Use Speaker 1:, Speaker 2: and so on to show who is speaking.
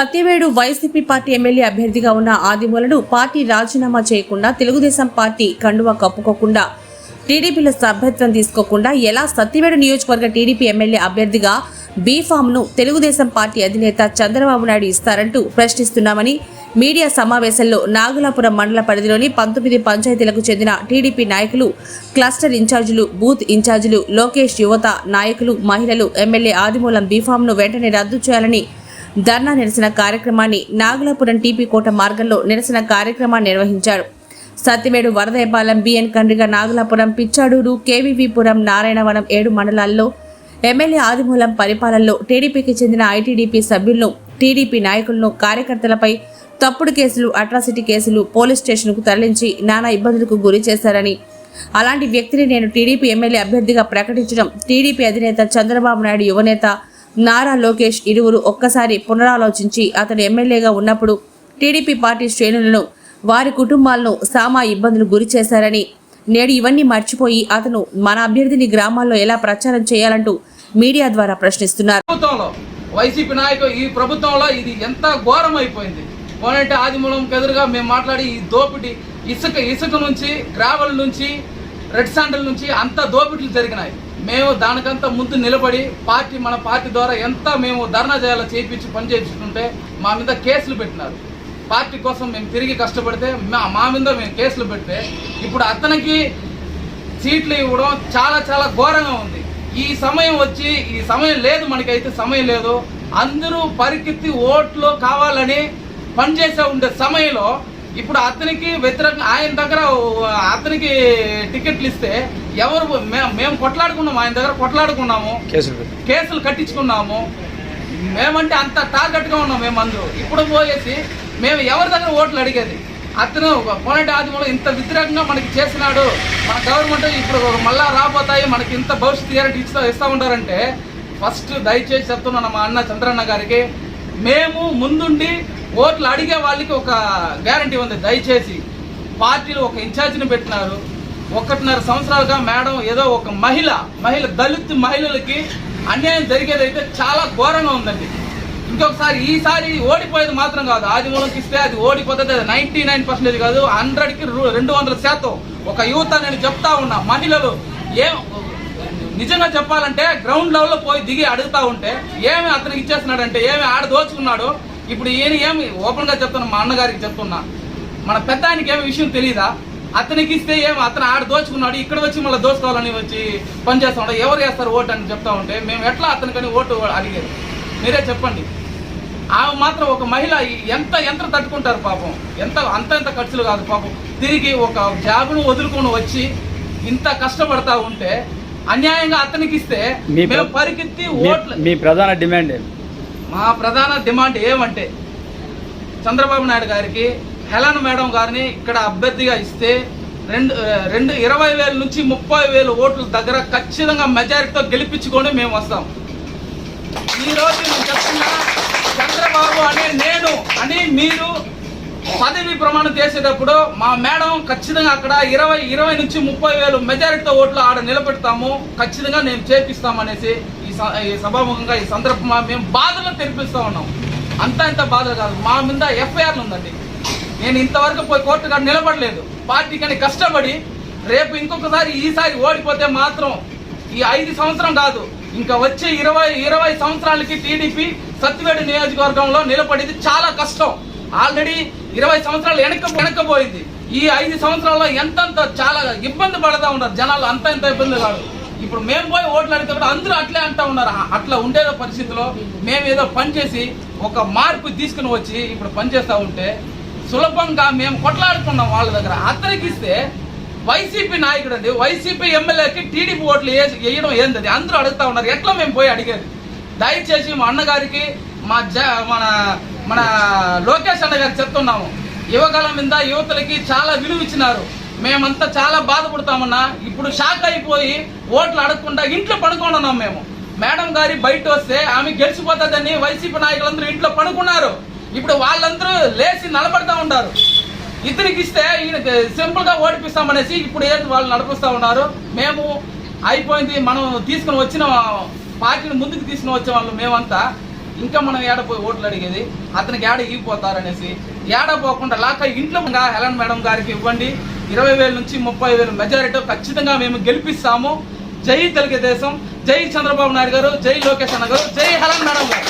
Speaker 1: Satyavedu YCP party MLA అభ్యర్థిగా ఉన్న ఆదిమూలను party రాజీనామా చేయకుండా తెలుగుదేశం పార్టీ కండువా కప్పుకోకుండా టీడీపీలో సభ్యత్వం తీసుకోకుండా ఎలా సత్యవేడు నియోజకవర్గ టీడీపీ ఎమ్మెల్యే అభ్యర్థిగా బీఫామ్ను తెలుగుదేశం పార్టీ అధినేత చంద్రబాబు నాయుడు ఇస్తారంటూ ప్రశ్నిస్తున్నామని మీడియా సమావేశంలో నాగులాపురం మండల పరిధిలోని పంతొమ్మిది పంచాయతీలకు చెందిన టీడీపీ నాయకులు క్లస్టర్ ఇన్ఛార్జీలు బూత్ ఇన్ఛార్జీలు లోకేష్ యువత నాయకులు మహిళలు ఎమ్మెల్యే ఆదిమూలం బీఫామ్ను వెంటనే రద్దు చేయాలని ధర్నా నిరసన కార్యక్రమాన్ని నాగలాపురం టీపీ కోట మార్గంలో నిరసన కార్యక్రమాన్ని నిర్వహించారు. సత్యవేడు వరదయపాలెం బిఎన్ కండ్రిగ నాగలాపురం పిచ్చాడూరు కేవీవీపురం నారాయణవనం ఏడు మండలాల్లో ఎమ్మెల్యే ఆదిమూలం పరిపాలనలో టీడీపీకి చెందిన ఐటీడీపీ సభ్యులను టీడీపీ నాయకులను కార్యకర్తలపై తప్పుడు కేసులు అట్రాసిటీ కేసులు పోలీస్ స్టేషన్కు తరలించి నానా ఇబ్బందులకు గురి చేశారని. అలాంటి వ్యక్తిని నేను టీడీపీ ఎమ్మెల్యే అభ్యర్థిగా ప్రకటించడం టీడీపీ అధినేత చంద్రబాబు నాయుడు యువనేత నారా లోకేష్ ఇరువురు ఒక్కసారి పునరాలోచించి అతను ఎమ్మెల్యేగా ఉన్నప్పుడు టీడీపీ పార్టీ శ్రేణులను వారి కుటుంబాలను సామా ఇబ్బందులు గురి చేశారని నేడు ఇవన్నీ మర్చిపోయి అతను మన అభ్యర్థిని గ్రామాల్లో ఎలా ప్రచారం చేయాలంటూ మీడియా ద్వారా ప్రశ్నిస్తున్నారు.
Speaker 2: ప్రభుత్వంలో వైసీపీ నాయకులు ఈ ప్రభుత్వంలో ఇది ఎంత ఘోరం అయిపోయింది పోనంటే ఆదిమూలంకి ఎదురుగా మేము మాట్లాడి ఈ దోపిడీ ఇసుక ఇసుక నుంచి గ్రావెల్ నుంచి రెడ్ శాండల్ నుంచి అంత దోపిడీలు జరిగినాయి. మేము దానికంతా ముందు నిలబడి పార్టీ మన పార్టీ ద్వారా ఎంత మేము ధర్నా చేయాలో చేయించి పనిచేస్తుంటే మా మీద కేసులు పెట్టినారు. పార్టీ కోసం మేము తిరిగి కష్టపడితే మా మా మీద మేము కేసులు పెడితే ఇప్పుడు అతనికి సీట్లు ఇవ్వడం చాలా చాలా ఘోరంగా ఉంది. ఈ సమయం వచ్చి ఈ సమయం లేదు మనకైతే సమయం లేదు. అందరూ పరికెత్తి ఓట్లు కావాలని పనిచేసే ఉండే సమయంలో ఇప్పుడు అతనికి వ్యతిరేకంగా ఆయన దగ్గర అతనికి టికెట్లు ఇస్తే ఎవరు మేము కొట్లాడుకున్నాము ఆయన దగ్గర కొట్లాడుకున్నాము.
Speaker 3: కేసులు
Speaker 2: కట్టించుకున్నాము. మేమంటే అంత టార్గెట్గా ఉన్నాం మేము అందరూ ఇప్పుడు పోయేసి మేము ఎవరి దగ్గర ఓట్లు అడిగేది? అతను పోనటి ఆదిమూలం ఇంత వ్యతిరేకంగా మనకి చేసినాడు. మన గవర్నమెంట్ ఇప్పుడు మళ్ళా రాబోతాయి మనకి ఇంత భవిష్యత్తు ఇస్తా ఇస్తా ఉంటారంటే ఫస్ట్ దయచేసి చెప్తున్నాను మా అన్న చంద్రన్న గారికి మేము ముందుండి ఓట్లు అడిగే వాళ్ళకి ఒక గ్యారంటీ ఉంది. దయచేసి పార్టీలు ఒక ఇన్ఛార్జిని పెట్టినారు. ఒకటిన్నర సంవత్సరాలుగా మేడం ఏదో ఒక మహిళ మహిళ దళిత్ మహిళలకి అన్యాయం జరిగేదైతే చాలా ఘోరంగా ఉందండి. ఇంకొకసారి ఈసారి ఓడిపోయేది మాత్రం కాదు. ఆదిమూలంకి ఇస్తే అది ఓడిపోతుంది. అది నైన్టీ నైన్ పర్సెంటేజ్ కాదు. హండ్రెడ్కి రెండు వందల శాతం ఒక యువత నేను చెప్తా ఉన్నా. మహిళలు ఏం నిజంగా చెప్పాలంటే గ్రౌండ్ లెవెల్లో పోయి దిగి అడుగుతా ఉంటే ఏమి అతనికి ఇచ్చేస్తున్నాడంటే ఏమి ఆడ దోచుకున్నాడు ఇప్పుడు ఈయన ఏమి ఓపెన్గా చెప్తున్నా మా అన్నగారికి చెప్తున్నా. మన పెద్ద ఆయనకి ఏమి విషయం తెలియదా అతనికి ఇస్తే ఏమి అతను ఆడ దోచుకున్నాడు ఇక్కడ వచ్చి మళ్ళీ దోచుకోవాలని వచ్చి పని చేస్తా ఉంటాడు ఎవరు వేస్తారు ఓటు అని చెప్తా ఉంటే మేము ఎట్లా అతనికని ఓటు అడిగేది? మీరే చెప్పండి. ఆమె మాత్రం ఒక మహిళ ఎంత ఎంత తట్టుకుంటారు పాపం? ఎంత అంత ఎంత ఖర్చులు కాదు పాపం. తిరిగి ఒక జాబ్ను వదులుకొని వచ్చి ఇంత కష్టపడతా ఉంటే అన్యాయంగా అతనికి ఇస్తే
Speaker 3: మీ
Speaker 2: మేము
Speaker 3: ప్ర-
Speaker 2: పరిగెత్తి
Speaker 3: మీ-
Speaker 2: ఓట్లు
Speaker 3: మీ ప్రధాన డిమాండ్
Speaker 2: మా ప్రధాన డిమాండ్ ఏమంటే చంద్రబాబు నాయుడు గారికి హెలన్ మేడం గారిని ఇక్కడ అభ్యర్థిగా ఇస్తే రెండు రెండు ఇరవై వేల నుంచి ముప్పై వేల ఓట్ల దగ్గర ఖచ్చితంగా మెజారిటీతో గెలిపించుకొని మేము వస్తాం. ఈ రోజు నేను చెప్తున్నా చంద్రబాబు అనే నేను అని మీరు పదవి ప్రమాణం చేసేటప్పుడు మా మేడం ఖచ్చితంగా అక్కడ ఇరవై ఇరవై నుంచి ముప్పై వేలు మెజారిటీతో ఓట్లు ఆడ నిలబెడతాము. ఖచ్చితంగా నేను చేపిస్తామనేసి ఈ స- ఈ సభాముఖంగా ఈ సందర్భంగా మేము బాధలు తెరిపిస్తా ఉన్నాం. అంత ఇంత బాధ కాదు. మా మీద ఎఫ్ఐఆర్లు ఉందండి. నేను ఇంతవరకు పోయి కోర్టు కాడ నిలబడలేదు. పార్టీకని కష్టపడి రేపు ఇంకొకసారి ఈసారి ఓడిపోతే మాత్రం ఈ ఐదు సంవత్సరం కాదు. ఇంకా వచ్చే ఇరవై ఇరవై సంవత్సరాలకి టీడీపీ సత్యవేడు నియోజకవర్గంలో నిలబడేది చాలా కష్టం. ఆల్రెడీ ఇరవై సంవత్సరాలు వెనక వెనకపోయింది ఈ ఐదు సంవత్సరాల్లో ఎంతంత చాలా ఇబ్బంది పడతా ఉన్నారు జనాలు అంత ఎంత ఇబ్బంది కాదు ఇప్పుడు మేము పోయి ఓట్లు అడిగితే అందరూ అట్లే అంటా ఉన్నారు. అట్లా ఉండే పరిస్థితిలో మేము ఏదో పనిచేసి ఒక మార్పు తీసుకుని వచ్చి ఇప్పుడు పని చేస్తూ ఉంటే సులభంగా మేము కొట్లాడుకున్నాం వాళ్ళ దగ్గర. అతనికి ఇస్తే వైసీపీ నాయకుడు అండి. వైసీపీ ఎమ్మెల్యేకి టీడీపీ ఓట్లు వేసి వేయడం ఏంటది అందరూ అడుగుతా ఉన్నారు. ఎట్లా మేము పోయి అడిగేది? దయచేసి మా అన్నగారికి మా జ మన మన లోకేష్ అన్న గారు చెప్తున్నాము. యువకాలం మీద యువతలకి చాలా విలువ ఇచ్చినారు. మేమంతా చాలా బాధపడతామన్నా ఇప్పుడు షాక్ అయిపోయి ఓట్లు అడగకుండా ఇంట్లో పడుకొని మేము. మేడం గారి బయట వస్తే ఆమె గెలిచిపోతుందని వైసీపీ నాయకులందరూ ఇంట్లో పడుకున్నారు. ఇప్పుడు వాళ్ళందరూ లేచి నిలబడతా ఉన్నారు. ఇతనికి ఇస్తే ఈయనకి సింపుల్గా ఓడిపిస్తామనేసి ఇప్పుడు ఏది వాళ్ళు నడిపిస్తా ఉన్నారు. మేము అయిపోయింది మనం తీసుకుని వచ్చిన పార్టీని ముందుకు తీసుకుని వచ్చే వాళ్ళు మేమంతా. ఇంకా మనం ఏడపోయి ఓట్లు అడిగేది? అతనికి ఏడ ఇగిపోతారనేసి ఏడ పోకుండా లాక ఇంట్లో హెలన్ మేడం గారికి ఇవ్వండి. ఇరవై వేల నుంచి ముప్పై వేలు మెజారిటీ ఖచ్చితంగా మేము గెలిపిస్తాము. జై తెలుగుదేశం జై చంద్రబాబు నాయుడు గారు జై లోకేష్ అన్న గారు జై హెలన్ మేడం గారు.